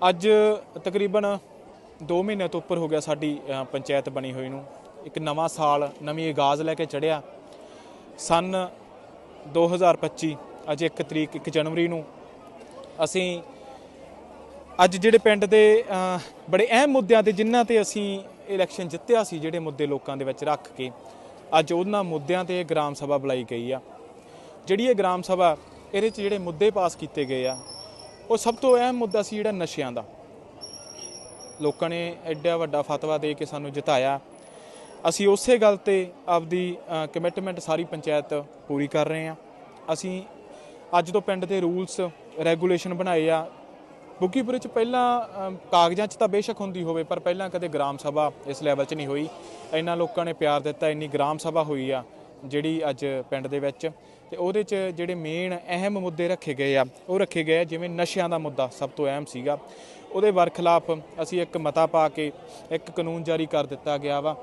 ਅੱਜ ਤਕਰੀਬਨ 2 ਮਹੀਨਿਆਂ ਤੋਂ ਉੱਪਰ ਹੋ ਗਿਆ ਸਾਡੀ ਪੰਚਾਇਤ ਬਣੀ ਹੋਈ ਨੂੰ। ਇੱਕ ਨਵਾਂ ਸਾਲ, ਨਵੀਂ ਆਗਾਜ਼ ਲੈ ਕੇ ਚੜਿਆ। ਸਨ 2025 ਅੱਜ 1 ਤਰੀਕ 1 ਜਨਵਰੀ ਨੂੰ ਅਸੀਂ ਅੱਜ ਜਿਹੜੇ ਪਿੰਡ ਦੇ ਬੜੇ ਅਹਿਮ ਮੁੱਦਿਆਂ ਤੇ ਜਿਨ੍ਹਾਂ ਤੇ ਅਸੀਂ ਇਲੈਕਸ਼ਨ ਜਿੱਤਿਆ ਸੀ, ਜਿਹੜੇ ਮੁੱਦੇ ਲੋਕਾਂ ਦੇ ਵਿੱਚ ਰੱਖ ਕੇ, ਅੱਜ ਉਹਨਾਂ ਮੁੱਦਿਆਂ ਤੇ ਗ੍ਰਾਮ ਸਭਾ ਬੁਲਾਈ ਗਈ ਆ। ਜਿਹੜੀ ਇਹ ਗ੍ਰਾਮ ਸਭਾ, ਇਹਦੇ 'ਚ ਜਿਹੜੇ ਮੁੱਦੇ ਪਾਸ ਕੀਤੇ ਗਏ ਆ ਉਹ ਸਭ ਤੋਂ ਅਹਿਮ ਮੁੱਦਾ ਸੀ ਜਿਹੜਾ ਨਸ਼ਿਆਂ ਦਾ। ਲੋਕਾਂ ਨੇ ਐਡਾ ਵੱਡਾ ਫਤਵਾ ਦੇ ਕੇ ਸਾਨੂੰ ਜਿਤਾਇਆ। ਅਸੀਂ ਉਸੇ ਗੱਲ ਤੇ ਆਪਦੀ ਕਮਿਟਮੈਂਟ ਸਾਰੀ ਪੰਚਾਇਤ ਪੂਰੀ ਕਰ ਰਹੇ ਹਾਂ। ਅਸੀਂ ਅੱਜ ਤੋਂ ਪਿੰਡ ਦੇ ਰੂਲਸ ਰੈਗੂਲੇਸ਼ਨ ਬਣਾਏ ਆ। ਬੁੱਕੀਪੁਰੇ ਚ ਪਹਿਲਾਂ ਕਾਗਜ਼ਾਂ 'ਚ ਤਾਂ ਬੇਸ਼ੱਕ ਹੁੰਦੀ ਹੋਵੇ, ਪਰ ਪਹਿਲਾਂ ਕਦੇ ਗ੍ਰਾਮ ਸਭਾ ਇਸ ਲੈਵਲ 'ਚ ਨਹੀਂ ਹੋਈ। ਇੰਨਾ ਲੋਕਾਂ ਨੇ ਪਿਆਰ ਦਿੱਤਾ, ਇੰਨੀ ਗ੍ਰਾਮ ਸਭਾ ਹੋਈ ਆ। ਜਿਹੜੀ ਅੱਜ ਪਿੰਡ ਦੇ ਵਿੱਚ ਤੇ ਉਹਦੇ 'ਚ ਜਿਹੜੇ ਮੇਨ ਅਹਿਮ ਮੁੱਦੇ ਰੱਖੇ ਗਏ ਆ, ਉਹ ਰੱਖੇ ਗਏ ਆ ਜਿਵੇਂ ਨਸ਼ਿਆਂ ਦਾ ਮੁੱਦਾ ਸਭ ਤੋਂ ਅਹਿਮ ਸੀਗਾ। ਉਹਦੇ ਵਰਖਲਾਫ ਅਸੀਂ ਇੱਕ ਮਤਾ ਪਾ ਕੇ ਇੱਕ ਕਾਨੂੰਨ ਜਾਰੀ ਕਰ ਦਿੱਤਾ ਗਿਆ ਵਾ,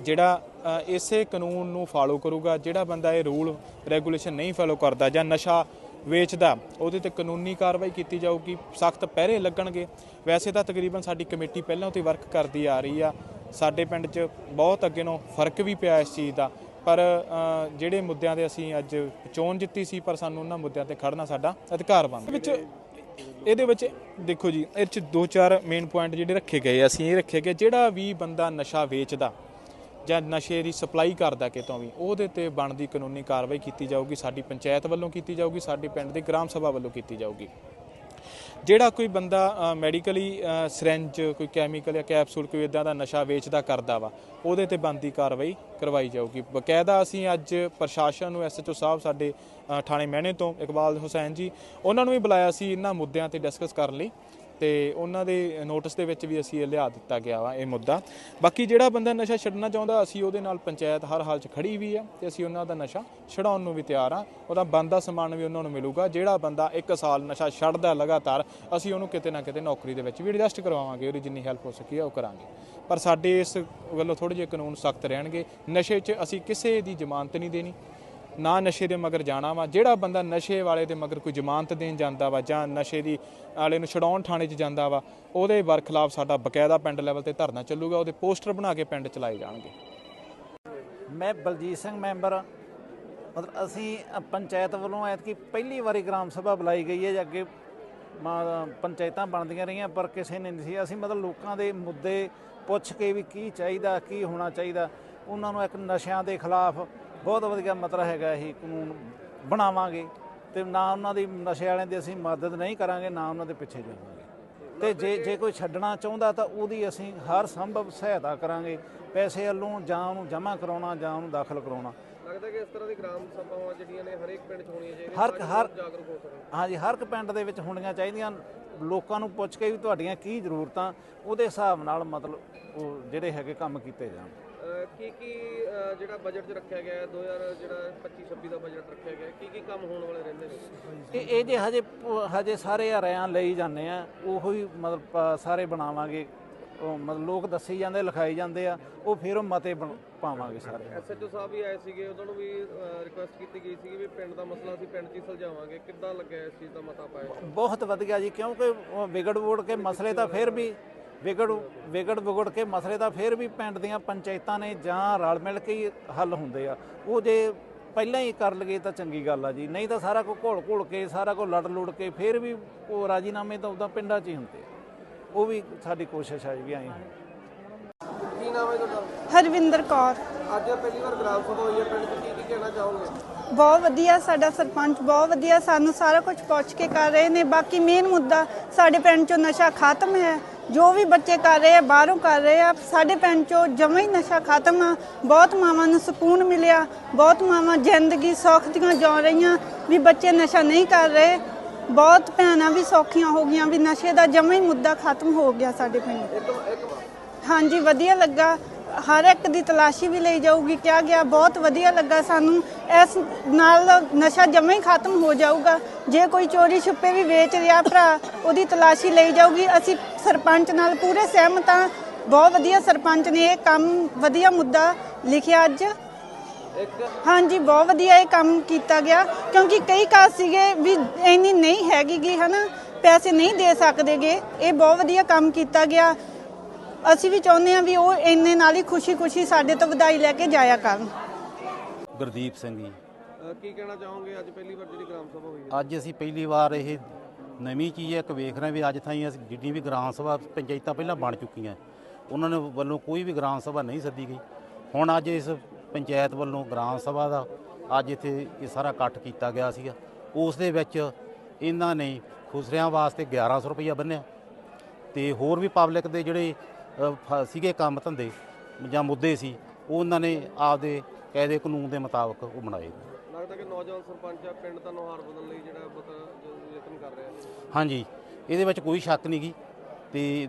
ਜਿਹੜਾ ਇਸੇ ਕਾਨੂੰਨ ਨੂੰ ਫਾਲੋ ਕਰੂਗਾ, ਜਿਹੜਾ ਬੰਦਾ ਇਹ ਰੂਲ ਰੈਗੂਲੇਸ਼ਨ ਨਹੀਂ ਫਾਲੋ ਕਰਦਾ ਜਾਂ ਨਸ਼ਾ ਵੇਚਦਾ, ਉਹਦੇ ਤੇ ਕਾਨੂੰਨੀ ਕਾਰਵਾਈ ਕੀਤੀ ਜਾਊਗੀ, ਸਖਤ ਪਹਿਰੇ ਲੱਗਣਗੇ। ਵੈਸੇ ਤਾਂ ਤਕਰੀਬਨ ਸਾਡੀ ਕਮੇਟੀ ਪਹਿਲਾਂ ਤੋਂ ਹੀ ਵਰਕ ਕਰਦੀ ਆ ਰਹੀ ਆ। ਸਾਡੇ ਪਿੰਡ 'ਚ ਬਹੁਤ ਅੱਗੇ ਨੂੰ ਫ਼ਰਕ ਵੀ ਪਿਆ ਇਸ ਚੀਜ਼ ਦਾ। ਪਰ ਜਿਹੜੇ ਮੁੱਦਿਆਂ ਤੇ ਅਸੀਂ ਅੱਜ ਚੋਣ ਜਿੱਤੀ ਸੀ, ਪਰ ਸਾਨੂੰ ਉਹਨਾਂ ਮੁੱਦਿਆਂ ਤੇ ਖੜਨਾ ਸਾਡਾ ਅਧਿਕਾਰ ਬਣਦਾ ਵਿੱਚ, ਇਹਦੇ ਵਿੱਚ ਦੇਖੋ ਜੀ ਇਹ ਚ ਦੋ ਚਾਰ ਮੇਨ ਪੁਆਇੰਟ ਜਿਹੜੇ ਰੱਖੇ ਗਏ ਅਸੀਂ ਇਹ ਰੱਖੇ ਗਏ, ਜਿਹੜਾ ਵੀ ਬੰਦਾ ਨਸ਼ਾ ਵੇਚਦਾ ਜਾਂ ਨਸ਼ੇ ਦੀ ਸਪਲਾਈ ਕਰਦਾ ਕਿਤੋਂ ਵੀ, ਉਹਦੇ ਤੇ ਬਣਦੀ ਕਾਨੂੰਨੀ ਕਾਰਵਾਈ ਕੀਤੀ ਜਾਊਗੀ, ਸਾਡੀ ਪੰਚਾਇਤ ਵੱਲੋਂ ਕੀਤੀ ਜਾਊਗੀ, ਸਾਡੇ ਪਿੰਡ ਦੀ ਗ੍ਰਾਮ ਸਭਾ ਵੱਲੋਂ ਕੀਤੀ ਜਾਊਗੀ। ਜਿਹੜਾ ਕੋਈ ਬੰਦਾ ਮੈਡੀਕਲੀ ਸਿਰੰਜ ਕੋਈ ਕੈਮੀਕਲ ਜਾਂ ਕੈਪਸੂਲ ਕੋਈ ਇਦਾਂ ਦਾ ਨਸ਼ਾ ਵੇਚਦਾ, ਕਰਦਾ ਵਾ, ਉਹਦੇ ਤੇ ਬਣਦੀ ਕਾਰਵਾਈ ਕਰਵਾਈ ਜਾਊਗੀ। ਬਕਾਇਦਾ ਅਸੀਂ ਅੱਜ ਪ੍ਰਸ਼ਾਸਨ ਨੂੰ ਐਸਐਚਓ ਸਾਹਿਬ ਸਾਡੇ ਥਾਣੇ ਮਹਿਣੇ ਤੋਂ ਇਕਬਾਲ ਹੁਸੈਨ ਜੀ, ਉਹਨਾਂ ਨੂੰ ਵੀ ਬੁਲਾਇਆ ਸੀ, ਇਹਨਾਂ ਮੁੱਦਿਆਂ ਤੇ ਡਿਸਕਸ ਕਰਨ ਲਈ। ਤੇ ਉਹਨਾਂ ਦੇ ਨੋਟਿਸ ਦੇ ਵਿੱਚ ਵੀ ਅਸੀਂ ਇਹ ਲਿਆ ਦਿੱਤਾ ਗਿਆ ਵਾ ਇਹ ਮੁੱਦਾ। ਬਾਕੀ ਜਿਹੜਾ ਬੰਦਾ ਨਸ਼ਾ ਛੱਡਣਾ ਚਾਹੁੰਦਾ, ਅਸੀਂ ਉਹਦੇ ਨਾਲ ਪੰਚਾਇਤ ਹਰ ਹਾਲ 'ਚ ਖੜੀ ਵੀ ਆ ਤੇ ਅਸੀਂ ਉਹਨਾਂ ਦਾ ਨਸ਼ਾ ਛਡਾਉਣ ਨੂੰ ਵੀ ਤਿਆਰ ਆ। ਉਹਦਾ ਬੰਦਾ ਸਮਾਨ ਵੀ ਉਹਨਾਂ ਨੂੰ ਮਿਲੂਗਾ। ਜਿਹੜਾ ਬੰਦਾ 1 ਸਾਲ ਨਸ਼ਾ ਛੱਡਦਾ ਲਗਾਤਾਰ, ਅਸੀਂ ਉਹਨੂੰ ਕਿਤੇ ਨਾ ਕਿਤੇ ਨੌਕਰੀ ਦੇ ਵਿੱਚ ਵੀ ਐਡਜਸਟ ਕਰਵਾਵਾਂਗੇ, ਉਹਦੀ ਜਿੰਨੀ ਹੈਲਪ ਹੋ ਸਕੀ ਆ ਉਹ ਕਰਾਂਗੇ। ਪਰ ਸਾਡੇ ਇਸ ਵੱਲੋਂ ਥੋੜੇ ਜਿਹੇ ਕਾਨੂੰਨ ਸਖਤ ਰਹਿਣਗੇ। ਨਸ਼ੇ 'ਚ ਅਸੀਂ ਕਿਸੇ ਦੀ ਜ਼ਮਾਨਤ ਨਹੀਂ ਦੇਣੀ। ਨਾ ਨਸ਼ੇ ਦੇ ਮਗਰ ਜਾਣਾ ਵਾ, ਜਿਹੜਾ ਬੰਦਾ ਨਸ਼ੇ ਵਾਲੇ ਦੇ ਮਗਰ ਕੋਈ ਜ਼ਮਾਨਤ ਦੇਣ ਜਾਂਦਾ ਵਾ ਜਾਂ ਨਸ਼ੇ ਦੀ ਵਾਲੇ ਨੂੰ ਛਡਾਉਣ ਥਾਣੇ 'ਚ ਜਾਂਦਾ ਵਾ, ਉਹਦੇ ਵਰਖਲਾਫ ਸਾਡਾ ਬਕਾਇਦਾ ਪਿੰਡ ਲੈਵਲ ਤੇ ਧਰਨਾ ਚੱਲੂਗਾ, ਉਹਦੇ ਪੋਸਟਰ ਬਣਾ ਕੇ ਪਿੰਡ ਚਲਾਏ ਜਾਣਗੇ। ਮੈਂ ਬਲਜੀਤ ਸਿੰਘ ਮੈਂਬਰ ਮਤਲਬ ਅਸੀਂ ਪੰਚਾਇਤ ਵੱਲੋਂ ਐਤਕੀ ਪਹਿਲੀ ਵਾਰੀ ਗ੍ਰਾਮ ਸਭਾ ਬੁਲਾਈ ਗਈ ਹੈ ਜਾਂ, ਅੱਗੇ ਪੰਚਾਇਤਾਂ ਬਣਦੀਆਂ ਰਹੀਆਂ, ਪਰ ਕਿਸੇ ਨੇ ਨਹੀਂ ਸੀ। ਅਸੀਂ ਮਤਲਬ ਲੋਕਾਂ ਦੇ ਮੁੱਦੇ ਪੁੱਛ ਕੇ ਵੀ ਕੀ ਚਾਹੀਦਾ, ਕੀ ਹੋਣਾ ਚਾਹੀਦਾ, ਉਹਨਾਂ ਨੂੰ ਇੱਕ ਨਸ਼ਿਆਂ ਦੇ ਖਿਲਾਫ ਬਹੁਤ ਵਧੀਆ ਮਤਲਬ ਹੈਗਾ ਇਹ ਕਾਨੂੰਨ ਬਣਾਵਾਂਗੇ ਤੇ ਨਾ ਉਹਨਾਂ ਦੀ ਨਸ਼ੇ ਵਾਲਿਆਂ ਦੀ ਅਸੀਂ ਮਦਦ ਨਹੀਂ ਕਰਾਂਗੇ ਨਾ ਉਹਨਾਂ ਦੇ ਪਿੱਛੇ ਜਾਵਾਂਗੇ। ਤੇ ਜੇ ਜੇ ਕੋਈ ਛੱਡਣਾ ਚਾਹੁੰਦਾ ਤਾਂ ਉਹਦੀ ਅਸੀਂ ਹਰ ਸੰਭਵ ਸਹਾਇਤਾ ਕਰਾਂਗੇ ਪੈਸੇ ਵੱਲੋਂ ਜਾਂ ਉਹਨੂੰ ਜਮ੍ਹਾਂ ਕਰਾਉਣਾ ਜਾਂ ਉਹਨੂੰ ਦਾਖਲ ਕਰਾਉਣਾ। ਲੱਗਦਾ ਕਿ ਇਸ ਤਰ੍ਹਾਂ ਦੀ ਗ੍ਰਾਮ ਸਭਾਵਾਂ ਜਿਹੜੀਆਂ ਨੇ ਹਰੇਕ ਪਿੰਡ 'ਚ ਹੋਣੀਆਂ ਚਾਹੀਦੀਆਂ ਹਰ ਹਰ ਜਾਗਰੂਕ ਹੋ ਸਕਣ। ਹਾਂਜੀ ਹਰ ਇੱਕ ਪਿੰਡ ਦੇ ਵਿੱਚ ਹੋਣੀਆਂ ਚਾਹੀਦੀਆਂ। ਲੋਕਾਂ ਨੂੰ ਪੁੱਛ ਕੇ ਵੀ ਤੁਹਾਡੀਆਂ ਕੀ ਜ਼ਰੂਰਤਾਂ ਉਹਦੇ ਹਿਸਾਬ ਨਾਲ ਮਤਲਬ ਉਹ ਜਿਹੜੇ ਹੈਗੇ ਕੰਮ ਕੀਤੇ ਜਾਣ। ਕੀ ਕੀ ਜਿਹੜਾ ਬਜਟ 'ਚ ਰੱਖਿਆ ਗਿਆ ਹੈ? 2000 ਜਿਹੜਾ 25 26 ਦਾ ਬਜਟ ਰੱਖਿਆ ਗਿਆ ਹੈ, ਕੀ ਕੀ ਕੰਮ ਹੋਣ ਵਾਲੇ ਰਹਿੰਦੇ ਨੇ? ਇਹ ਇਹ ਜੇ ਹਜੇ ਹਜੇ ਸਾਰੇ ਰਿਆਂ ਲਈ ਜਾਂਦੇ ਆ ਉਹੋ ਹੀ ਮਤਲਬ ਸਾਰੇ ਬਣਾਵਾਂਗੇ। ਉਹ ਮਤਲਬ ਲੋਕ ਦੱਸੀ ਜਾਂਦੇ ਲਿਖਾਈ ਜਾਂਦੇ ਆ ਉਹ ਫਿਰ ਉਹ ਮਤੇ ਪਾਵਾਂਗੇ ਸਾਰੇ। ਐਸਐਚਓ ਸਾਹਿਬ ਵੀ ਆਏ ਸੀਗੇ ਉਹਨਾਂ ਨੂੰ ਵੀ ਰਿਕੁਐਸਟ ਕੀਤੀ ਗਈ ਸੀ ਵੀ ਪਿੰਡ ਦਾ ਮਸਲਾ ਅਸੀਂ ਪਿੰਡ 'ਚ ਹੀ ਸੁਲਝਾਵਾਂਗੇ। ਕਿੱਦਾਂ ਲੱਗਿਆ ਇਸ ਚੀਜ਼ ਦਾ ਮਤਾ ਪਾਇਆ? ਬਹੁਤ ਵਧੀਆ ਜੀ ਕਿਉਂਕਿ ਵਿਗੜ ਵੁੜ ਕੇ ਮਸਲੇ ਤਾਂ ਫਿਰ ਵੀ ਵਿਗੜ ਵਿਗੜ ਵਿਗੜ ਕੇ ਮਸਲੇ ਤਾਂ ਫਿਰ ਵੀ ਪਿੰਡ ਦੀਆਂ ਪੰਚਾਇਤਾਂ ਨੇ ਜਾਂ ਰਲ ਮਿਲ ਕੇ ਹੀ ਹੱਲ ਹੁੰਦੇ ਆ। ਉਹ ਜੇ ਪਹਿਲਾਂ ਹੀ ਕਰ ਲਗੇ ਤਾਂ ਚੰਗੀ ਗੱਲ ਆ ਜੀ। ਨਹੀਂ ਤਾਂ ਸਾਰਾ ਕੁਝ ਘੋਲ ਘੋਲ ਕੇ ਸਾਰਾ ਕੁਝ ਲੜ ਲੁੜ ਕੇ ਫਿਰ ਵੀ ਉਹ ਰਾਜੀਨਾਮੇ ਤਾਂ ਉਦਾਂ ਪਿੰਡਾਂ 'ਚ ਹੀ ਹੁੰਦੇ ਆ। ਉਹ ਵੀ ਸਾਡੀ ਕੋਸ਼ਿਸ਼ ਹੈ ਜੀ ਵੀ ਆਈ ਕੀ ਨਾਮ ਹੈ ਤੁਹਾਡਾ? ਹਰਵਿੰਦਰ ਕੌਰ। ਅੱਜ ਪਹਿਲੀ ਵਾਰ ਗ੍ਰਾਮ ਸਭਾ ਹੋਈ ਹੈ। ਪਿੰਡ 'ਚ ਕੀ ਕੀ ਕਹਿਣਾ ਚਾਹੋਗੇ? ਬਹੁਤ ਵਧੀਆ ਸਾਡਾ ਸਰਪੰਚ ਬਹੁਤ ਵਧੀਆ ਸਾਨੂੰ ਸਾਰਾ ਕੁਝ ਪੁੱਛ ਕੇ ਕਰ ਰਹੇ ਨੇ। ਬਾਕੀ ਮੇਨ ਮੁੱਦਾ ਸਾਡੇ ਪਿੰਡ ਚੋਂ ਨਸ਼ਾ ਖਤਮ ਹੈ। ਜੋ ਵੀ ਬੱਚੇ ਕਰ ਰਹੇ ਆ, ਬਾਹਰੋਂ ਕਰ ਰਹੇ ਆ, ਸਾਡੇ ਪਿੰਡ ਚੋਂ ਜਮਾਂ ਹੀ ਨਸ਼ਾ ਖਤਮ ਆ। ਬਹੁਤ ਮਾਵਾਂ ਨੂੰ ਸਕੂਨ ਮਿਲਿਆ, ਬਹੁਤ ਮਾਵਾਂ ਜ਼ਿੰਦਗੀ ਸੌਖ ਦੀਆਂ ਜਿਉ ਰਹੀਆਂ ਵੀ ਬੱਚੇ ਨਸ਼ਾ ਨਹੀਂ ਕਰ ਰਹੇ। ਬਹੁਤ ਭੈਣਾਂ ਵੀ ਸੌਖੀਆਂ ਹੋ ਗਈਆਂ ਵੀ ਨਸ਼ੇ ਦਾ ਜਮਾਂ ਹੀ ਮੁੱਦਾ ਖਤਮ ਹੋ ਗਿਆ ਸਾਡੇ ਪਿੰਡ। ਹਾਂਜੀ, ਵਧੀਆ ਲੱਗਾ। ਹਰ ਇੱਕ ਦੀ ਤਲਾਸ਼ੀ ਵੀ ਲਈ ਜਾਊਗੀ ਕਿਹਾ ਗਿਆ ਬਹੁਤ ਵਧੀਆ ਲੱਗਾ ਸਾਨੂੰ। ਇਸ ਨਾਲ ਨਸ਼ਾ ਜਮਾਂ ਹੀ ਖਤਮ ਹੋ ਜਾਊਗਾ। ਜੇ ਕੋਈ ਚੋਰੀ ਛੁਪੇ ਵੀ ਵੇਚ ਰਿਹਾ ਭਰਾ ਉਹਦੀ ਤਲਾਸ਼ੀ ਲਈ ਜਾਊਗੀ। ਅਸੀਂ ਸਰਪੰਚ ਨਾਲ ਪੂਰੇ ਸਹਿਮਤ ਹਾਂ। ਬਹੁਤ ਵਧੀਆ ਸਰਪੰਚ ਨੇ ਇਹ ਕੰਮ ਵਧੀਆ ਮੁੱਦਾ ਲਿਖਿਆ ਅੱਜ। ਹਾਂਜੀ ਬਹੁਤ ਵਧੀਆ ਇਹ ਕੰਮ ਕੀਤਾ ਗਿਆ। ਕਿਉਂਕਿ ਕਈ ਕਾਸ ਸੀਗੇ ਵੀ ਇੰਨੀ ਨਹੀਂ ਹੈਗੀ ਗੀ ਹਨਾ? ਪੈਸੇ ਨਹੀਂ ਦੇ ਸਕਦੇਗੇ। ਇਹ ਬਹੁਤ ਵਧੀਆ ਕੰਮ ਕੀਤਾ ਗਿਆ। ਅਸੀਂ ਵੀ ਚਾਹੁੰਦੇ ਹਾਂ ਵੀ ਉਹ ਇੰਨੇ ਨਾਲ ਹੀ ਖੁਸ਼ੀ-ਖੁਸ਼ੀ ਸਾਡੇ ਤੋਂ ਵਧਾਈ ਲੈ ਕੇ ਜਾਇਆ ਕਰਨ। ਗੁਰਦੀਪ ਸਿੰਘ ਜੀ। ਕੀ ਕਹਿਣਾ ਚਾਹੋਗੇ? ਅੱਜ ਪਹਿਲੀ ਵਾਰ ਜਿਹੜੀ ਗ੍ਰਾਮ ਸਭਾ ਹੋਈ ਹੈ। ਅੱਜ ਅਸੀਂ ਪਹਿਲੀ ਵਾਰ ਇਹ ਨਵੀਂ ਚੀਜ਼ ਇੱਕ ਵੇਖ ਰਹੇ ਹਾਂ ਵੀ ਅੱਜ ਤਾਈਂ ਅਸੀਂ ਜਿੰਨੀ ਵੀ ਗ੍ਰਾਮ ਸਭਾ ਪੰਚਾਇਤਾਂ ਪਹਿਲਾਂ ਬਣ ਚੁੱਕੀਆਂ ਉਹਨਾਂ ਨੇ ਵੱਲੋਂ ਕੋਈ ਵੀ ਗ੍ਰਾਮ ਸਭਾ ਨਹੀਂ ਸੱਦੀ ਗਈ। ਹੁਣ ਅੱਜ ਇਸ ਪੰਚਾਇਤ ਵੱਲੋਂ ਗ੍ਰਾਮ ਸਭਾ ਦਾ ਅੱਜ ਇੱਥੇ ਇਹ ਸਾਰਾ ਇਕੱਠ ਕੀਤਾ ਗਿਆ ਸੀਗਾ। ਉਸ ਦੇ ਵਿੱਚ ਇਹਨਾਂ ਨੇ ਖੁਸਰਿਆਂ ਵਾਸਤੇ 1100 ਰੁਪਈਆ ਬੰਨਿਆ। ਤੇ ਹੋਰ ਵੀ ਪਬਲਿਕ ਦੇ ਜਿਹੜੇ ਸੀਗੇ ਕੰਮ ਧੰਦੇ ਜਾਂ ਮੁੱਦੇ ਸੀ ਉਹ ਉਹਨਾਂ ਨੇ ਆਪਦੇ ਕਾਇਦੇ ਕਾਨੂੰਨ ਦੇ ਮੁਤਾਬਕ ਉਹ ਬਣਾਏ। ਲੱਗਦਾ ਕਿ ਨੌਜਵਾਨ ਸਰਪੰਚ ਆ ਪਿੰਡ ਦਾ ਨੁਹਾਰ ਬਦਲਣ ਲਈ ਜਿਹੜਾ ਬਹੁਤ ਯਤਨ ਕਰ ਰਿਹਾ ਹੈ ਹਾਂਜੀ ਇਹਦੇ ਵਿੱਚ ਕੋਈ ਸ਼ੱਕ ਨਹੀਂ ਗੀ ਤੇ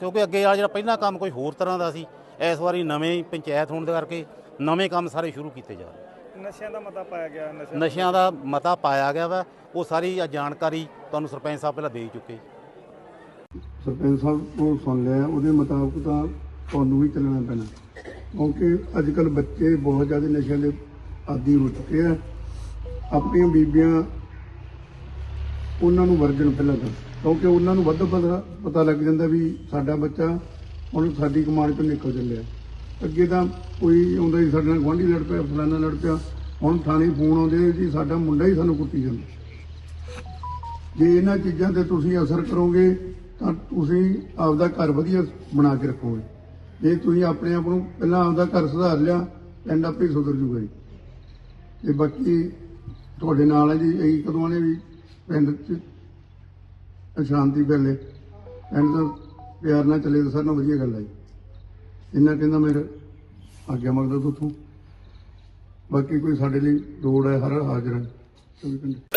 ਕਿਉਂਕਿ ਅੱਗੇ ਵਾਲਾ ਜਿਹੜਾ ਪਹਿਲਾ ਕੰਮ ਕੋਈ ਹੋਰ ਤਰ੍ਹਾਂ ਦਾ ਸੀ ਇਸ ਵਾਰੀ ਨਵੇਂ ਪੰਚਾਇਤ ਹੋਣ ਦੇ ਕਰਕੇ ਨਵੇਂ ਕੰਮ ਸਾਰੇ ਸ਼ੁਰੂ ਕੀਤੇ ਜਾ ਰਹੇ ਨਸ਼ਿਆਂ ਦਾ ਮਤਾ ਪਾਇਆ ਗਿਆ ਨਸ਼ਾ ਨਸ਼ਿਆਂ ਦਾ ਮਤਾ ਪਾਇਆ ਗਿਆ ਵਾ ਉਹ ਸਾਰੀ ਜਾਣਕਾਰੀ ਤੁਹਾਨੂੰ ਸਰਪੰਚ ਸਾਹਿਬ ਪਹਿਲਾਂ ਦੇ ਚੁੱਕੇ। ਸਰਪੰਚ ਸਾਹਿਬ ਕੋਲ ਸੁਣ ਲਿਆ, ਉਹਦੇ ਮੁਤਾਬਕ ਤਾਂ ਤੁਹਾਨੂੰ ਵੀ ਚੱਲਣਾ ਪੈਣਾ। ਕਿਉਂਕਿ ਅੱਜ ਕੱਲ ਬੱਚੇ ਬਹੁਤ ਜ਼ਿਆਦਾ ਨਸ਼ਿਆਂ ਦੇ ਆਦੀ ਹੋ ਚੁੱਕੇ ਆ। ਆਪਣੀਆਂ ਬੀਬੀਆਂ ਉਹਨਾਂ ਨੂੰ ਵਰਜਣ ਪਹਿਲਾਂ ਤਾਂ। ਕਿਉਂਕਿ ਉਹਨਾਂ ਨੂੰ ਵੱਧ ਪਤਾ ਪਤਾ ਲੱਗ ਜਾਂਦਾ ਵੀ ਸਾਡਾ ਬੱਚਾ ਹੁਣ ਸਾਡੀ ਕਮਾਨ ਚੋਂ ਨਿਕਲ ਚੱਲਿਆ। ਅੱਗੇ ਤਾਂ ਕੋਈ ਆਉਂਦਾ ਸੀ ਸਾਡੇ ਨਾਲ ਗੁਆਂਢੀ ਲੜ ਪਿਆ, ਫਲਾਨਾ ਲੜ ਪਿਆ। ਹੁਣ ਥਾਣੇ ਫੋਨ ਆਉਂਦੇ ਜੀ, ਸਾਡਾ ਮੁੰਡਾ ਹੀ ਸਾਨੂੰ ਕੁੱਟੀ ਜਾਂਦਾ। ਜੇ ਇਹਨਾਂ ਚੀਜ਼ਾਂ ਤੇ ਤੁਸੀਂ ਅਸਰ ਕਰੋਗੇ ਤਾਂ ਤੁਸੀਂ ਆਪਦਾ ਘਰ ਵਧੀਆ ਬਣਾ ਕੇ ਰੱਖੋਗੇ। ਜੇ ਤੁਸੀਂ ਆਪਣੇ ਆਪ ਨੂੰ ਪਹਿਲਾਂ ਆਪਦਾ ਘਰ ਸੁਧਾਰ ਲਿਆ ਪਿੰਡ ਆਪੇ ਹੀ ਸੁਧਰ ਜੂਗਾ ਜੀ। ਤੇ ਬਾਕੀ ਤੁਹਾਡੇ ਨਾਲ ਹੈ ਜੀ, ਇਹੀ ਕਦੋਂ ਨੇ ਵੀ ਪਿੰਡ 'ਚ ਸ਼ਾਂਤੀ ਫੈਲੇ। ਪਿੰਡ ਦਾ ਪਿਆਰ ਨਾਲ ਚੱਲੇ ਤਾਂ ਸਾਰਿਆਂ ਨਾਲੋਂ ਵਧੀਆ ਗੱਲ ਹੈ ਜੀ। ਇੰਨਾ ਕਹਿੰਦਾ ਮੇਰੇ ਆਗਿਆ ਮੰਗਦਾ ਤੁਥੋਂ ਬਾਕੀ ਕੋਈ ਸਾਡੇ ਲਈ ਲੋੜ ਹੈ, ਹਰ ਹਾਜ਼ਰ ਹੈ। ਚੌਵੀ ਘੰਟੇ।